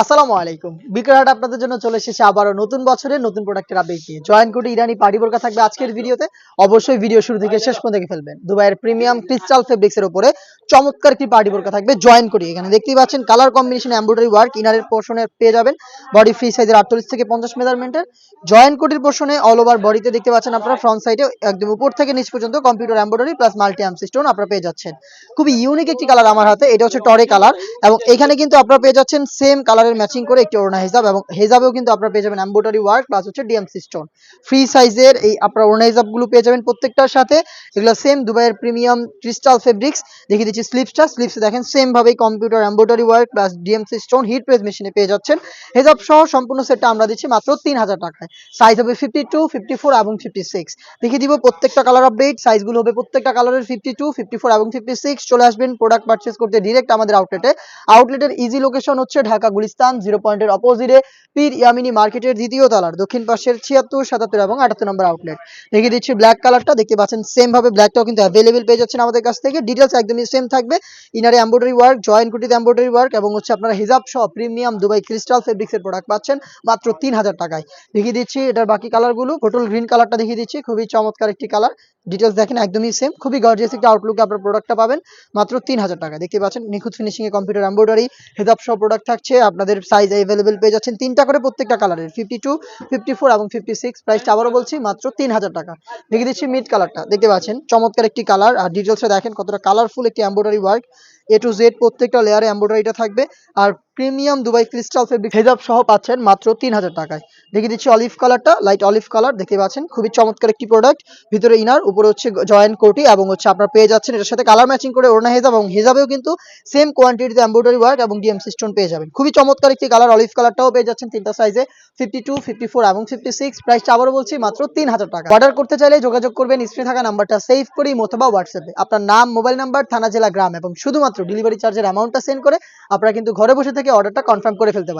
আসসালামু আলাইকুম। বিক্রয়হাট আপনাদের জন্য চলে এসেছে আবারও নতুন বছরের নতুন প্রোডাক্টের আপডেট নিয়ে। জয়েন কোটি ইরানি পার্টি বোরকা থাকবে আজকের ভিডিওতে। অবশ্যই ভিডিও শুরু থেকে শেষ পর্যন্ত দেখে ফেলবেন। দুবাইয়ের প্রিমিয়াম ক্রিস্টাল ফেব্রিক্স এর উপরে চমৎকার একটি পার্টি বোরকা থাকবে। জয়েন কোটি এখানে দেখতেই পাচ্ছেন কালার কম্বিনেশন এমব্রয়ডারি ওয়ার্ক ইনারের পোর্শনে পেয়ে যাবেন। বডি ফ্রি সাইজের আটচল্লিশ থেকে পঞ্চাশ মেজারমেন্টের জয়েন কোটির পোর্শনে অল ওভার বডিতে দেখতে পাচ্ছেন আপনারা ফ্রন্ট সাইডে একদম উপর থেকে নিচ পর্যন্ত computer embroidery plus multi arm stone আপনারা পেয়ে যাচ্ছেন। খুবই ইউনিক একটি কালার আমার হাতে। এটা হচ্ছে টরে কালার এবং এখানে কিন্তু আপনারা পেয়ে যাচ্ছেন সেম কালারের ম্যাচিং করে একটি ওড়না হিসাব এবং হেজাবেও কিন্তু আপনারা পেয়ে যাবেন এমব্রয়ডারি ওয়ার্ক প্লাস হচ্ছে ডিএমসি স্টোন ফ্রি সাইজের এই আপনারা ওড়না হিসাবগুলো পেয়ে যাবেন প্রত্যেকটার সাথে। এগুলো সেম দুবাইয়ের প্রিমিয়াম ক্রিস্টাল ফেব্রিক্স দেখিয়ে দিচ্ছি স্লিপসটা স্লিপসে দেখেন সেম ভাবে computer embroidery work plus DMC stone heat press মেশিনে পেয়ে যাচ্ছেন। হেজাব সহ সম্পূর্ণ সেটটা আমরা দিচ্ছি মাত্র তিন হাজার টাকায়। সাইজ হবে ফিফটি টু ফিফটি ফোর এবং ফিফটি সিক্স দেখিয়ে দিব প্রত্যেকটা কালার আপডেট সাইজগুলো হবে প্রত্যেকটা কালারের ফিফটি টু ফিফটি ফোর এবং ফিফটি সিক্স চলে আসবেন প্রোডাক্ট পারচেস করতে ডিরেক্ট আমাদের আউটলেটে আউটলেটের ইজি লোকেশন হচ্ছে ঢাকা গুলিস্তান জিরো পয়েন্টের অপোজিটে পীর ইয়ামিনী মার্কেটের দ্বিতীয় তলার, দক্ষিণ পাশের ছিয়াত্তর, সাতাত্তর এবং আটাত্তর নম্বর আউটলেট দেখিয়ে দিচ্ছি ব্ল্যাক কালারটা দেখতে পাচ্ছেন সেম ভাবে ব্ল্যাকটাও কিন্তু অ্যাভেলেবেল পেয়ে যাচ্ছেন আমাদের কাছ থেকে। ডিটেলস একদমই সেম থাকবে। ইনারে এমব্রয়ডারি ওয়ার্ক জয়েন্ট কুটিতে এমব্রয়ডারি ওয়ার্ক এবং হচ্ছে আপনারা হিজাব সহ প্রিমিয়াম দুবাই ক্রিস্টাল ফেব্রিক্সের প্রোডাক্ট পাচ্ছেন মাত্র তিন হাজার টাকায়। দেখিয়ে দিচ্ছি এটার বাকি কালারগুলো পটল গ্রিন কালারটা দেখিয়ে দিচ্ছি, খুবই চমৎকার একটি কালার ডিটেলস দেখেন একদমই সেম খুবই গর্জিয়াস একটা আউটলুকে আপনার প্রোডাক্টটা পাবেন মাত্র তিন হাজার টাকা দেখতে পাচ্ছেন নিখুঁত ফিনিশিং এ কম্পিউটার এমব্রয়ডারি হেজাব সহ প্রোডাক্ট থাকছে। আপনাদের সাইজ অ্যাভেলেবেল পেয়ে যাচ্ছেন তিনটা করে প্রত্যেকটা কালারের ফিফটি টু ফিফটি ফোর এবং ফিফটি সিক্স প্রাইসটা আবারও বলছি, মাত্র তিন হাজার টাকা। দেখে দিচ্ছি মিড কালারটা দেখতে পাচ্ছেন, চমৎকার একটি কালার আর ডিটেলসে দেখেন কতটা কালারফুল একটি embroidery work A to Z প্রত্যেকটা লেয়ারে এম্ব্রয়ডারিটা থাকবে। আর প্রিমিয়াম দুবাই ক্রিস্টাল ফেব্রিক হেজাব সহ পাচ্ছেন মাত্র তিন হাজার টাকায়। দেখিয়ে দিচ্ছি অলিভ কালারটা লাইট অলিভ কালার দেখতে পাচ্ছেন, খুবই চমৎকার একটি প্রোডাক্ট ভিতরে ইনার, উপরে হচ্ছে জয়েন্ট কোটি এবং হচ্ছে আপনার পেয়ে যাচ্ছেন এটার সাথে কালার ম্যাচিং করে ওড়না হেজাব এবং হেজাবেও কিন্তু সেম কোয়ান্টিটিতে এমব্রয়ডারি ওয়ার্ক এবং ডিএমসি স্টোন পেয়ে যাবেন। খুবই চমৎকার একটি কালার অলিভ কালারটাও পেয়ে যাচ্ছেন তিনটা সাইজে ফিফটি টু ফিফটি ফোর এবং ফিফটি সিক্স প্রাইসটা আবারও বলছি, মাত্র তিন হাজার টাকা। অর্ডার করতে চাইলে যোগাযোগ করবেন স্ক্রিনে থাকা নাম্বারটা সেভ করি অথবা হোয়াটসঅ্যাপে আপনার নাম মোবাইল নাম্বার থানা, জেলা, গ্রাম এবং শুধুমাত্র ডেলিভারি চার্জের অ্যামাউন্টটা সেন্ড করে আপনারা কিন্তু ঘরে বসে থেকে অর্ডারটা কনফার্ম করে ফেলতে পারেন